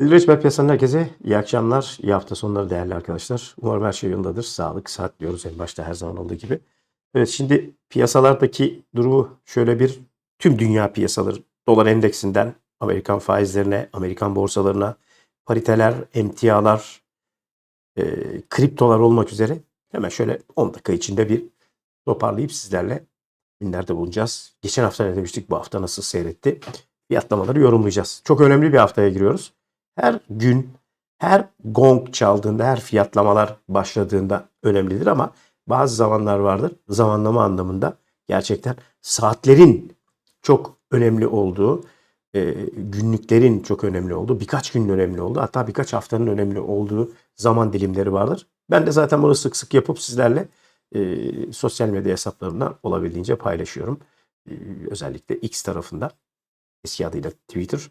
Reçber piyasanın herkese iyi akşamlar, iyi hafta sonları değerli arkadaşlar. Umarım her şey yolundadır. Sağlık, saat diyoruz en başta her zaman olduğu gibi. Evet şimdi piyasalardaki durumu şöyle bir tüm dünya piyasaları dolar endeksinden Amerikan faizlerine, Amerikan borsalarına, pariteler, emtialar, e, kriptolar olmak üzere hemen şöyle 10 dakika içinde bir toparlayıp sizlerle günlerde bulunacağız. Geçen hafta ne demiştik, bu hafta nasıl seyretti? Fiyatlamaları yorumlayacağız. Çok önemli bir haftaya giriyoruz. Her gün, her gong çaldığında, her fiyatlamalar başladığında önemlidir ama bazı zamanlar vardır. Zamanlama anlamında gerçekten saatlerin çok önemli olduğu, e, günlüklerin çok önemli olduğu, birkaç günün önemli olduğu, hatta birkaç haftanın önemli olduğu zaman dilimleri vardır. Ben de zaten bunu sık sık yapıp sizlerle e, sosyal medya hesaplarımdan olabildiğince paylaşıyorum. E, özellikle X tarafında, eski adıyla Twitter.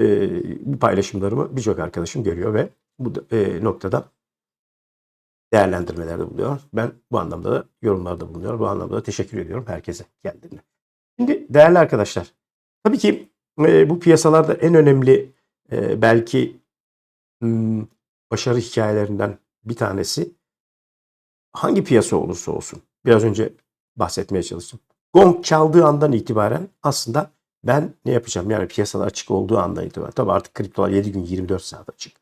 E, bu paylaşımlarımı birçok arkadaşım görüyor ve bu e, noktada değerlendirmelerde bulunuyor. Ben bu anlamda da yorumlarda bulunuyorum. Bu anlamda da teşekkür ediyorum herkese geldiğinde. Şimdi değerli arkadaşlar, tabii ki e, bu piyasalarda en önemli e, belki hmm, başarı hikayelerinden bir tanesi hangi piyasa olursa olsun. Biraz önce bahsetmeye çalıştım. Gong çaldığı andan itibaren aslında ben ne yapacağım? Yani piyasalar açık olduğu andan itibaren. Tabii artık kriptolar 7 gün 24 saat açık.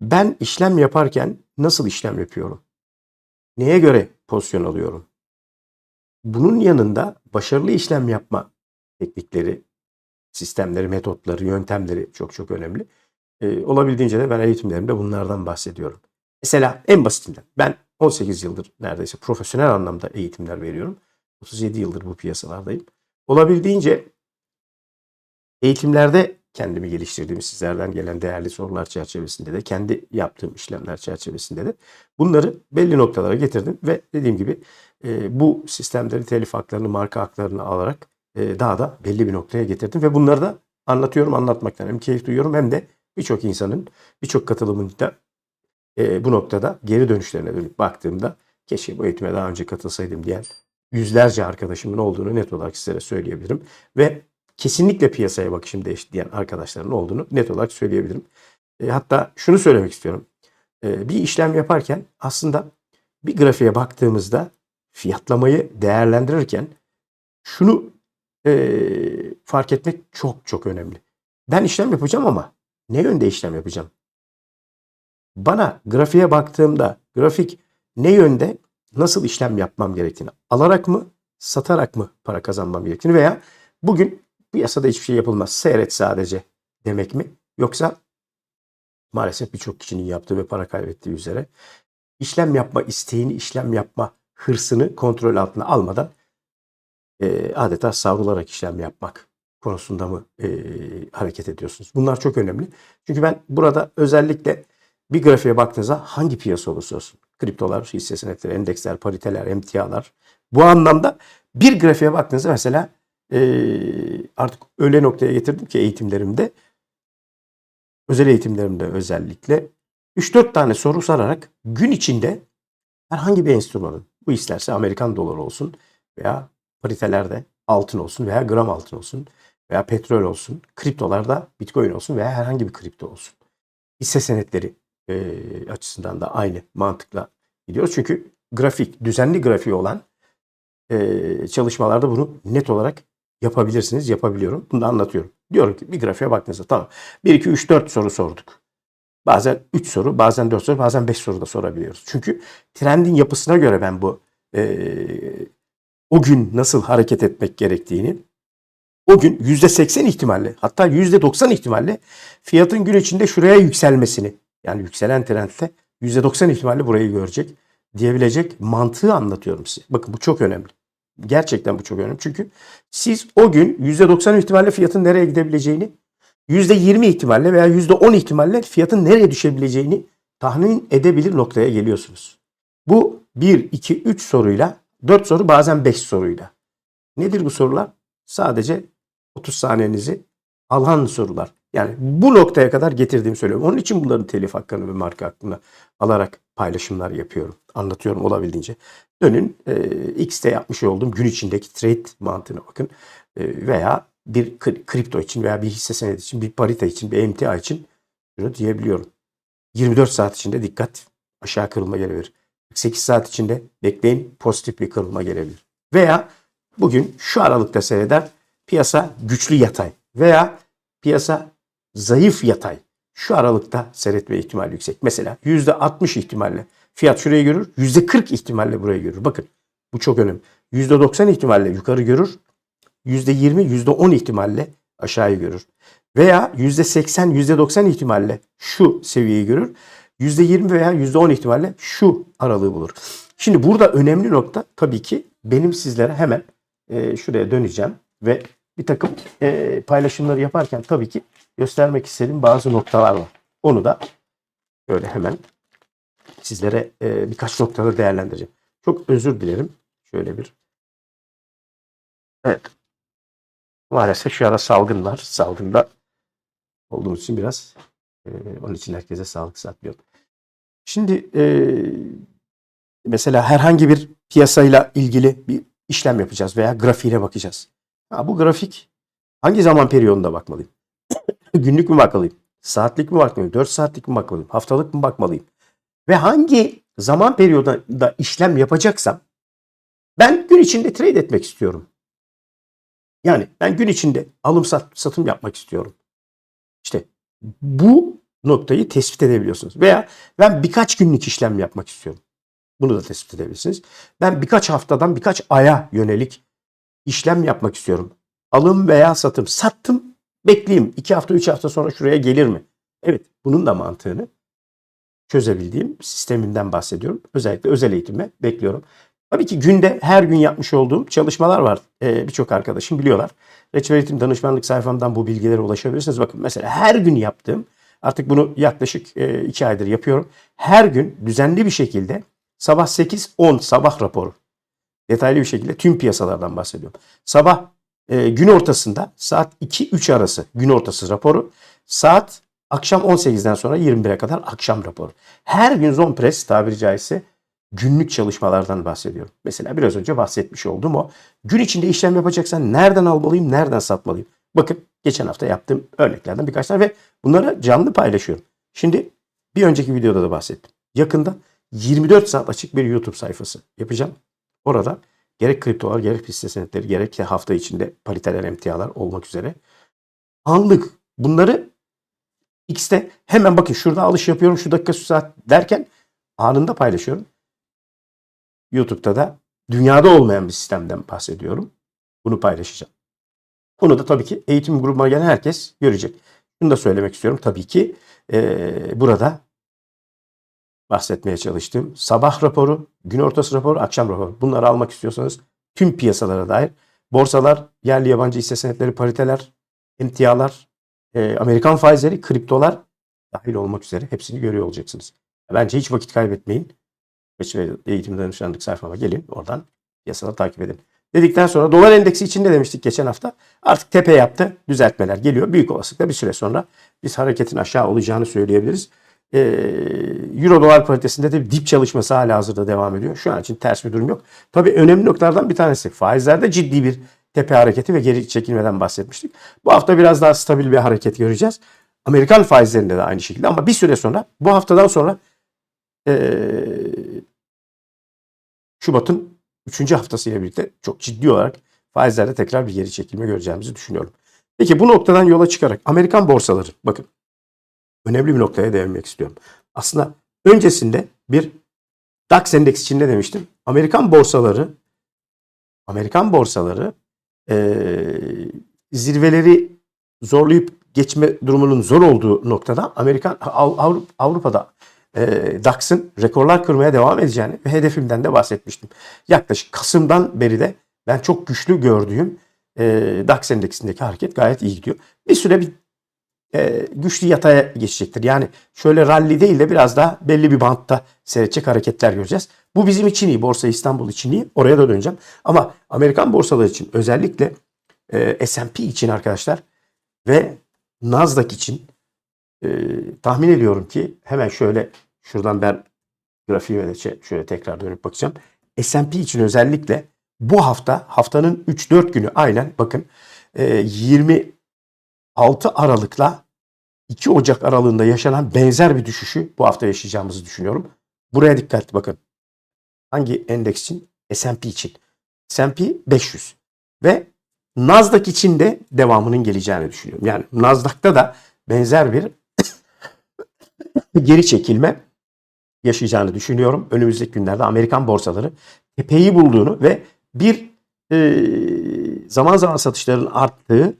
Ben işlem yaparken nasıl işlem yapıyorum? Neye göre pozisyon alıyorum? Bunun yanında başarılı işlem yapma teknikleri, sistemleri, metotları, yöntemleri çok çok önemli. Ee, olabildiğince de ben eğitimlerimde bunlardan bahsediyorum. Mesela en basitinden ben 18 yıldır neredeyse profesyonel anlamda eğitimler veriyorum. 37 yıldır bu piyasalardayım. Olabildiğince eğitimlerde kendimi geliştirdiğim sizlerden gelen değerli sorular çerçevesinde de kendi yaptığım işlemler çerçevesinde de bunları belli noktalara getirdim ve dediğim gibi e, bu sistemleri telif haklarını, marka haklarını alarak e, daha da belli bir noktaya getirdim ve bunları da anlatıyorum, anlatmaktan hem keyif duyuyorum hem de birçok insanın, birçok katılımın da e, bu noktada geri dönüşlerine dönüp baktığımda keşke bu eğitime daha önce katılsaydım diyen yüzlerce arkadaşımın olduğunu net olarak sizlere söyleyebilirim. Ve kesinlikle piyasaya bakışım değişti diyen arkadaşların olduğunu net olarak söyleyebilirim. E, hatta şunu söylemek istiyorum. E, bir işlem yaparken aslında bir grafiğe baktığımızda fiyatlamayı değerlendirirken şunu e, fark etmek çok çok önemli. Ben işlem yapacağım ama ne yönde işlem yapacağım? Bana grafiğe baktığımda grafik ne yönde nasıl işlem yapmam gerektiğini alarak mı satarak mı para kazanmam gerektiğini veya bugün piyasada hiçbir şey yapılmaz seyret sadece demek mi yoksa maalesef birçok kişinin yaptığı ve para kaybettiği üzere işlem yapma isteğini işlem yapma hırsını kontrol altına almadan e, adeta savrularak işlem yapmak konusunda mı e, hareket ediyorsunuz? Bunlar çok önemli. Çünkü ben burada özellikle bir grafiğe baktığınızda hangi piyasa olursa olsun, kriptolar, hisse senetleri, endeksler, pariteler, emtialar, bu anlamda bir grafiğe baktığınızda mesela e, artık öyle noktaya getirdim ki eğitimlerimde, özel eğitimlerimde özellikle 3-4 tane soru sorarak gün içinde herhangi bir enstrümanın, bu isterse Amerikan doları olsun veya paritelerde altın olsun veya gram altın olsun veya petrol olsun, kriptolarda bitcoin olsun veya herhangi bir kripto olsun. Hisse senetleri e, açısından da aynı mantıkla gidiyoruz. Çünkü grafik, düzenli grafiği olan e, çalışmalarda bunu net olarak yapabilirsiniz. Yapabiliyorum. Bunu da anlatıyorum. Diyorum ki bir grafiğe baktığınızda tamam. 1, 2, 3, 4 soru sorduk. Bazen 3 soru, bazen 4 soru, bazen 5 soru da sorabiliyoruz. Çünkü trendin yapısına göre ben bu e, o gün nasıl hareket etmek gerektiğini o gün %80 ihtimalle hatta %90 ihtimalle fiyatın gün içinde şuraya yükselmesini yani yükselen trendte %90 ihtimalle burayı görecek diyebilecek mantığı anlatıyorum size. Bakın bu çok önemli. Gerçekten bu çok önemli. Çünkü siz o gün %90 ihtimalle fiyatın nereye gidebileceğini, %20 ihtimalle veya %10 ihtimalle fiyatın nereye düşebileceğini tahmin edebilir noktaya geliyorsunuz. Bu 1, 2, 3 soruyla 4 soru bazen 5 soruyla. Nedir bu sorular? Sadece 30 saniyenizi alan sorular. Yani bu noktaya kadar getirdiğimi söylüyorum. Onun için bunların telif hakkını ve marka hakkını alarak paylaşımlar yapıyorum. Anlatıyorum olabildiğince. Dönün e, X'te yapmış olduğum gün içindeki trade mantığına bakın. E, veya bir kri- kripto için veya bir hisse senedi için, bir parite için, bir emtia için şunu diyebiliyorum. 24 saat içinde dikkat aşağı kırılma gelebilir. 48 saat içinde bekleyin pozitif bir kırılma gelebilir. Veya bugün şu aralıkta seyreder piyasa güçlü yatay veya piyasa zayıf yatay şu aralıkta seyretme ihtimali yüksek. Mesela %60 ihtimalle fiyat şurayı görür, %40 ihtimalle burayı görür. Bakın bu çok önemli. %90 ihtimalle yukarı görür, %20, %10 ihtimalle aşağıyı görür. Veya %80, %90 ihtimalle şu seviyeyi görür. %20 veya %10 ihtimalle şu aralığı bulur. Şimdi burada önemli nokta tabii ki benim sizlere hemen e, şuraya döneceğim ve bir takım e, paylaşımları yaparken tabii ki göstermek istediğim bazı noktalar var. Onu da böyle hemen sizlere e, birkaç noktada değerlendireceğim. Çok özür dilerim. Şöyle bir Evet. Maalesef şu ara salgın var. Salgında olduğumuz için biraz e, onun için herkese sağlık satmıyorum. Şimdi e, mesela herhangi bir piyasayla ilgili bir işlem yapacağız veya grafiğine bakacağız. Ha, bu grafik hangi zaman periyodunda bakmalıyım? Günlük mü bakmalıyım? Saatlik mi bakmalıyım? 4 saatlik mi bakmalıyım? Haftalık mı bakmalıyım? Ve hangi zaman periyodunda işlem yapacaksam ben gün içinde trade etmek istiyorum. Yani ben gün içinde alım sat, satım yapmak istiyorum. İşte bu noktayı tespit edebiliyorsunuz. Veya ben birkaç günlük işlem yapmak istiyorum. Bunu da tespit edebilirsiniz. Ben birkaç haftadan birkaç aya yönelik işlem yapmak istiyorum. Alım veya satım. Sattım bekleyeyim. iki hafta, üç hafta sonra şuraya gelir mi? Evet, bunun da mantığını çözebildiğim sisteminden bahsediyorum. Özellikle özel eğitime bekliyorum. Tabii ki günde her gün yapmış olduğum çalışmalar var. Ee, Birçok arkadaşım biliyorlar. Reçber Eğitim Danışmanlık sayfamdan bu bilgilere ulaşabilirsiniz. Bakın mesela her gün yaptığım, artık bunu yaklaşık e, iki aydır yapıyorum. Her gün düzenli bir şekilde sabah 8-10 sabah raporu. Detaylı bir şekilde tüm piyasalardan bahsediyorum. Sabah e, gün ortasında saat 2-3 arası gün ortası raporu. Saat akşam 18'den sonra 21'e kadar akşam raporu. Her gün zone press tabiri caizse günlük çalışmalardan bahsediyorum. Mesela biraz önce bahsetmiş olduğum o. Gün içinde işlem yapacaksan nereden almalıyım, nereden satmalıyım? Bakın geçen hafta yaptığım örneklerden birkaç tane ve bunları canlı paylaşıyorum. Şimdi bir önceki videoda da bahsettim. Yakında 24 saat açık bir YouTube sayfası yapacağım. Orada gerek kriptolar, gerek hisse senetleri, gerek de hafta içinde pariteler, emtialar olmak üzere anlık bunları X'te hemen bakın şurada alış yapıyorum şu dakika şu saat derken anında paylaşıyorum. YouTube'da da dünyada olmayan bir sistemden bahsediyorum. Bunu paylaşacağım. Bunu da tabii ki eğitim grubuma gelen herkes görecek. Bunu da söylemek istiyorum. Tabii ki eee, burada bahsetmeye çalıştığım sabah raporu, gün ortası raporu, akşam raporu. Bunları almak istiyorsanız tüm piyasalara dair borsalar, yerli yabancı hisse senetleri, pariteler, emtialar, eee, Amerikan faizleri, kriptolar dahil olmak üzere hepsini görüyor olacaksınız. Bence hiç vakit kaybetmeyin. Ve eğitim danışmanlık sayfama gelin. Oradan piyasaları takip edin. Dedikten sonra dolar endeksi için ne demiştik geçen hafta? Artık tepe yaptı. Düzeltmeler geliyor. Büyük olasılıkla bir süre sonra biz hareketin aşağı olacağını söyleyebiliriz. Ee, Euro dolar paritesinde de dip çalışması hala hazırda devam ediyor. Şu an için ters bir durum yok. Tabii önemli noktalardan bir tanesi faizlerde ciddi bir tepe hareketi ve geri çekilmeden bahsetmiştik. Bu hafta biraz daha stabil bir hareket göreceğiz. Amerikan faizlerinde de aynı şekilde ama bir süre sonra bu haftadan sonra ee, Şubat'ın 3. haftasıyla birlikte çok ciddi olarak faizlerde tekrar bir geri çekilme göreceğimizi düşünüyorum. Peki bu noktadan yola çıkarak Amerikan borsaları bakın önemli bir noktaya değinmek istiyorum. Aslında öncesinde bir DAX endeks için ne demiştim? Amerikan borsaları Amerikan borsaları eee, zirveleri zorlayıp geçme durumunun zor olduğu noktada Amerikan Av- Avru- Avrupa'da e, DAX'ın rekorlar kırmaya devam edeceğini ve hedefimden de bahsetmiştim. Yaklaşık Kasım'dan beri de ben çok güçlü gördüğüm e, DAX endeksindeki hareket gayet iyi gidiyor. Bir süre bir e, güçlü yataya geçecektir. Yani şöyle rally değil de biraz daha belli bir bantta seyredecek hareketler göreceğiz. Bu bizim için iyi. Borsa İstanbul için iyi. Oraya da döneceğim. Ama Amerikan borsaları için özellikle e, S&P için arkadaşlar ve Nasdaq için e, tahmin ediyorum ki hemen şöyle şuradan ben grafiğime de şöyle tekrar dönüp bakacağım. S&P için özellikle bu hafta haftanın 3-4 günü aynen bakın e, 26 Aralık'la 2 Ocak aralığında yaşanan benzer bir düşüşü bu hafta yaşayacağımızı düşünüyorum. Buraya dikkat bakın. Hangi endeks için? S&P için. S&P 500 ve Nasdaq için de devamının geleceğini düşünüyorum. Yani Nasdaq'ta da benzer bir geri çekilme yaşayacağını düşünüyorum. Önümüzdeki günlerde Amerikan borsaları tepeyi bulduğunu ve bir e, zaman zaman satışların arttığı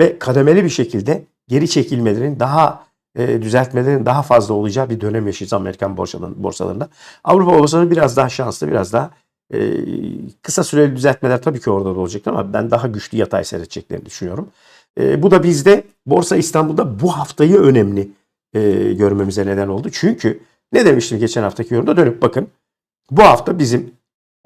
ve kademeli bir şekilde geri çekilmelerin daha e, düzeltmelerin daha fazla olacağı bir dönem yaşayacağız Amerikan borsalarında. Avrupa borsaları biraz daha şanslı, biraz daha e, kısa süreli düzeltmeler tabii ki orada da olacak ama ben daha güçlü yatay seyredeceklerini düşünüyorum. E, bu da bizde Borsa İstanbul'da bu haftayı önemli e, görmemize neden oldu. Çünkü ne demiştim geçen haftaki yorumda dönüp bakın. Bu hafta bizim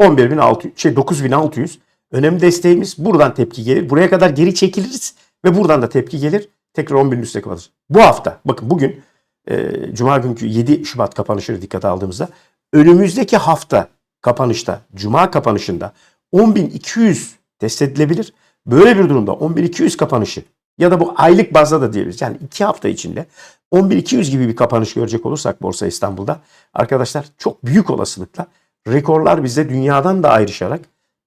11.600 şey 9.600 önemli desteğimiz. Buradan tepki gelir. Buraya kadar geri çekiliriz ve buradan da tepki gelir. Tekrar 11'in üstüne kapatırız. Bu hafta bakın bugün e, Cuma günkü 7 Şubat kapanışını dikkate aldığımızda önümüzdeki hafta kapanışta, Cuma kapanışında 10.200 test edilebilir. Böyle bir durumda 10.200 kapanışı ya da bu aylık bazda da diyebiliriz. Yani 2 hafta içinde 11.200 gibi bir kapanış görecek olursak Borsa İstanbul'da arkadaşlar çok büyük olasılıkla rekorlar bize dünyadan da ayrışarak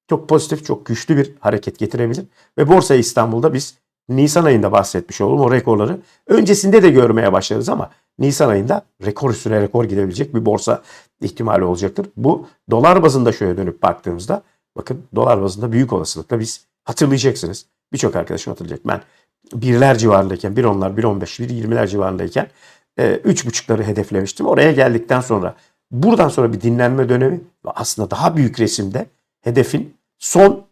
çok pozitif, çok güçlü bir hareket getirebilir. Ve Borsa İstanbul'da biz Nisan ayında bahsetmiş oldum o rekorları. Öncesinde de görmeye başlarız ama Nisan ayında rekor üstüne rekor gidebilecek bir borsa ihtimali olacaktır. Bu dolar bazında şöyle dönüp baktığımızda bakın dolar bazında büyük olasılıkla biz hatırlayacaksınız. Birçok arkadaşım hatırlayacak. Ben birler civarındayken, bir onlar, bir on beş, bir yirmiler civarındayken e, üç buçukları hedeflemiştim. Oraya geldikten sonra buradan sonra bir dinlenme dönemi ve aslında daha büyük resimde hedefin son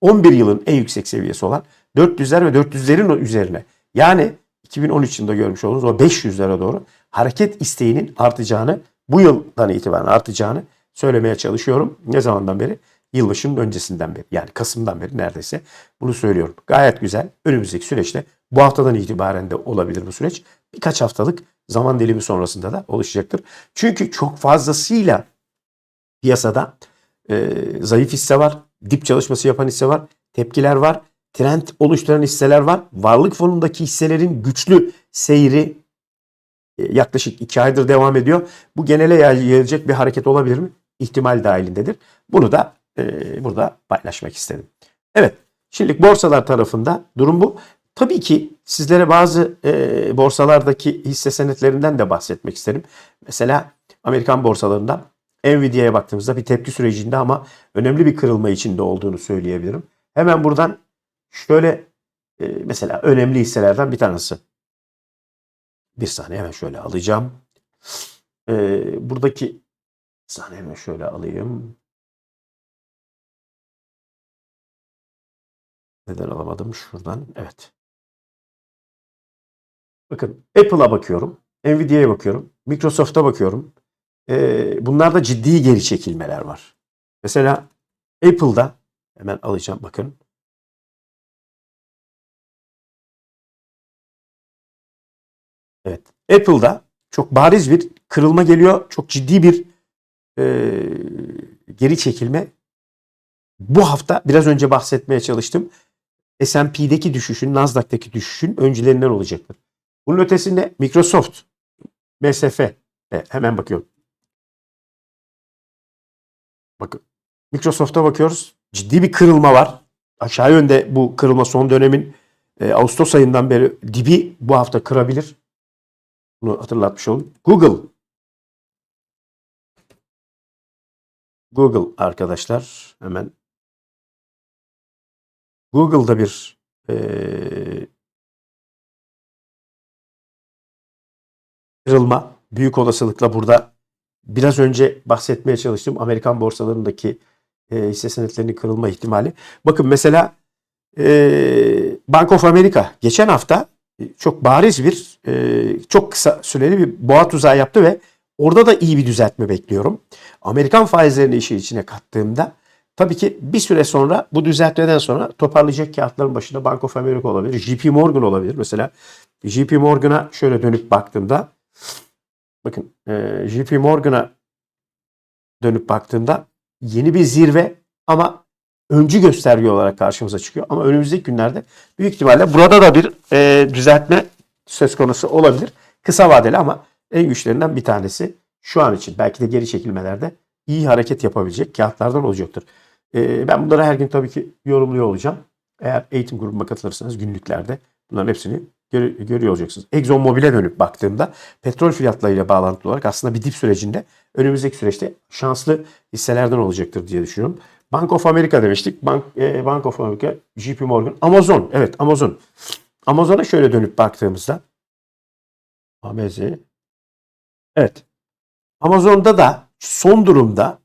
11 yılın en yüksek seviyesi olan 400'ler ve 400'lerin üzerine yani 2013 yılında görmüş olduğunuz o 500'lere doğru hareket isteğinin artacağını bu yıldan itibaren artacağını söylemeye çalışıyorum. Ne zamandan beri? Yılbaşının öncesinden beri yani Kasım'dan beri neredeyse bunu söylüyorum. Gayet güzel. Önümüzdeki süreçte bu haftadan itibaren de olabilir bu süreç. Birkaç haftalık zaman dilimi sonrasında da oluşacaktır. Çünkü çok fazlasıyla piyasada e, zayıf hisse var, dip çalışması yapan hisse var, tepkiler var, trend oluşturan hisseler var. Varlık fonundaki hisselerin güçlü seyri e, yaklaşık 2 aydır devam ediyor. Bu genele yayılacak bir hareket olabilir mi? İhtimal dahilindedir. Bunu da e, burada paylaşmak istedim. Evet, şimdi borsalar tarafında durum bu. Tabii ki sizlere bazı e, borsalardaki hisse senetlerinden de bahsetmek isterim. Mesela Amerikan borsalarında Nvidia'ya baktığımızda bir tepki sürecinde ama önemli bir kırılma içinde olduğunu söyleyebilirim. Hemen buradan şöyle e, mesela önemli hisselerden bir tanesi. Bir saniye hemen şöyle alacağım. E, buradaki saniye hemen şöyle alayım. Neden alamadım? Şuradan. Evet. Bakın Apple'a bakıyorum. Nvidia'ya bakıyorum. Microsoft'a bakıyorum. Ee, bunlarda ciddi geri çekilmeler var. Mesela Apple'da hemen alacağım bakın. Evet. Apple'da çok bariz bir kırılma geliyor. Çok ciddi bir e, geri çekilme. Bu hafta biraz önce bahsetmeye çalıştım. S&P'deki düşüşün, Nasdaq'taki düşüşün öncülerinden olacaktır. Bunun ötesinde Microsoft, MSF, evet, hemen bakıyorum. Bakın Microsoft'a bakıyoruz. Ciddi bir kırılma var. Aşağı yönde bu kırılma son dönemin e, Ağustos ayından beri dibi bu hafta kırabilir. Bunu hatırlatmış olayım. Google. Google arkadaşlar hemen Google'da bir e, kırılma büyük olasılıkla burada biraz önce bahsetmeye çalıştığım Amerikan borsalarındaki e, hisse senetlerinin kırılma ihtimali. Bakın mesela e, Bank of America geçen hafta çok bariz bir e, çok kısa süreli bir boğa tuzağı yaptı ve orada da iyi bir düzeltme bekliyorum. Amerikan faizlerini işin içine kattığımda tabii ki bir süre sonra bu düzeltmeden sonra toparlayacak kağıtların başında Bank of America olabilir, JP Morgan olabilir. Mesela JP Morgan'a şöyle dönüp baktığımda bakın e, JP Morgan'a dönüp baktığımda yeni bir zirve ama öncü gösterge olarak karşımıza çıkıyor. Ama önümüzdeki günlerde büyük ihtimalle burada da bir e, düzeltme söz konusu olabilir. Kısa vadeli ama en güçlerinden bir tanesi şu an için belki de geri çekilmelerde iyi hareket yapabilecek kağıtlardan olacaktır. E, ben bunları her gün tabii ki yorumluyor olacağım. Eğer eğitim grubuma katılırsanız günlüklerde bunların hepsini gör- görüyor olacaksınız. Exxon Mobil'e dönüp baktığımda petrol fiyatlarıyla bağlantılı olarak aslında bir dip sürecinde önümüzdeki süreçte şanslı hisselerden olacaktır diye düşünüyorum. Bank of America demiştik. Bank, e, Bank of America, JP Morgan, Amazon. Evet Amazon. Amazon'a şöyle dönüp baktığımızda AMZ. Evet. Amazon'da da son durumda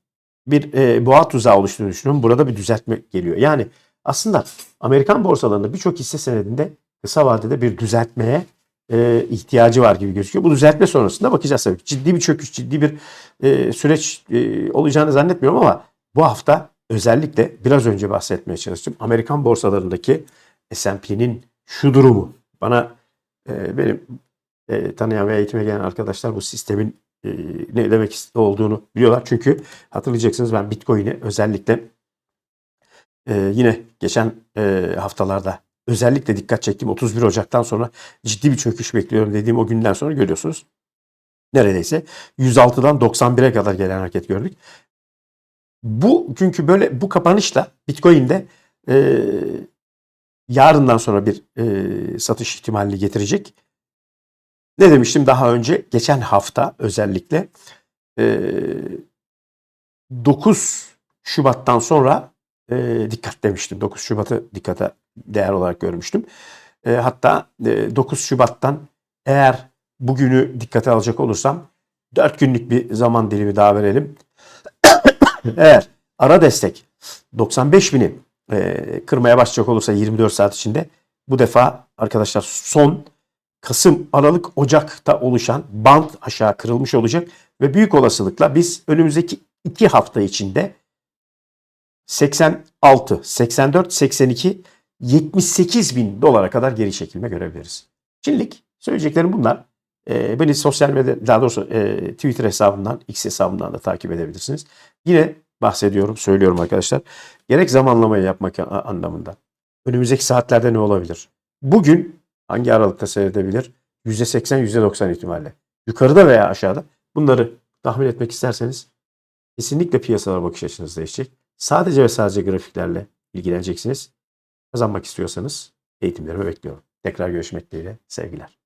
bir e, boğa tuzağı oluştuğunu düşünüyorum. Burada bir düzeltme geliyor. Yani aslında Amerikan borsalarında birçok hisse senedinde kısa vadede bir düzeltmeye e, ihtiyacı var gibi gözüküyor. Bu düzeltme sonrasında bakacağız tabii. Ciddi bir çöküş, ciddi bir e, süreç e, olacağını zannetmiyorum ama bu hafta özellikle biraz önce bahsetmeye çalıştım. Amerikan borsalarındaki S&P'nin şu durumu bana e, benim e, tanıyan ve eğitime gelen arkadaşlar bu sistemin e, ne demek olduğunu biliyorlar. Çünkü hatırlayacaksınız ben Bitcoin'i özellikle e, yine geçen e, haftalarda özellikle dikkat çektiğim 31 Ocak'tan sonra ciddi bir çöküş bekliyorum dediğim o günden sonra görüyorsunuz. Neredeyse 106'dan 91'e kadar gelen hareket gördük. Bu çünkü böyle bu kapanışla Bitcoin'de e, yarından sonra bir e, satış ihtimalini getirecek. Ne demiştim daha önce? Geçen hafta özellikle e, 9 Şubat'tan sonra e, dikkat demiştim. 9 Şubat'ı dikkate değer olarak görmüştüm. E, hatta e, 9 Şubat'tan eğer bugünü dikkate alacak olursam 4 günlük bir zaman dilimi daha verelim. eğer ara destek 95 bini e, kırmaya başlayacak olursa 24 saat içinde bu defa arkadaşlar son Kasım, Aralık, Ocak'ta oluşan band aşağı kırılmış olacak ve büyük olasılıkla biz önümüzdeki iki hafta içinde 86, 84, 82, 78 bin dolara kadar geri çekilme görebiliriz. Şimdilik söyleyeceklerim bunlar. Ee, beni sosyal medya, daha doğrusu e, Twitter hesabından, X hesabından da takip edebilirsiniz. Yine bahsediyorum, söylüyorum arkadaşlar. Gerek zamanlamayı yapmak anlamında. Önümüzdeki saatlerde ne olabilir? Bugün hangi aralıkta seyredebilir? %80, %90 ihtimalle. Yukarıda veya aşağıda. Bunları tahmin etmek isterseniz kesinlikle piyasalara bakış açınız değişecek. Sadece ve sadece grafiklerle ilgileneceksiniz. Kazanmak istiyorsanız eğitimlerimi bekliyorum. Tekrar görüşmek dileğiyle. Sevgiler.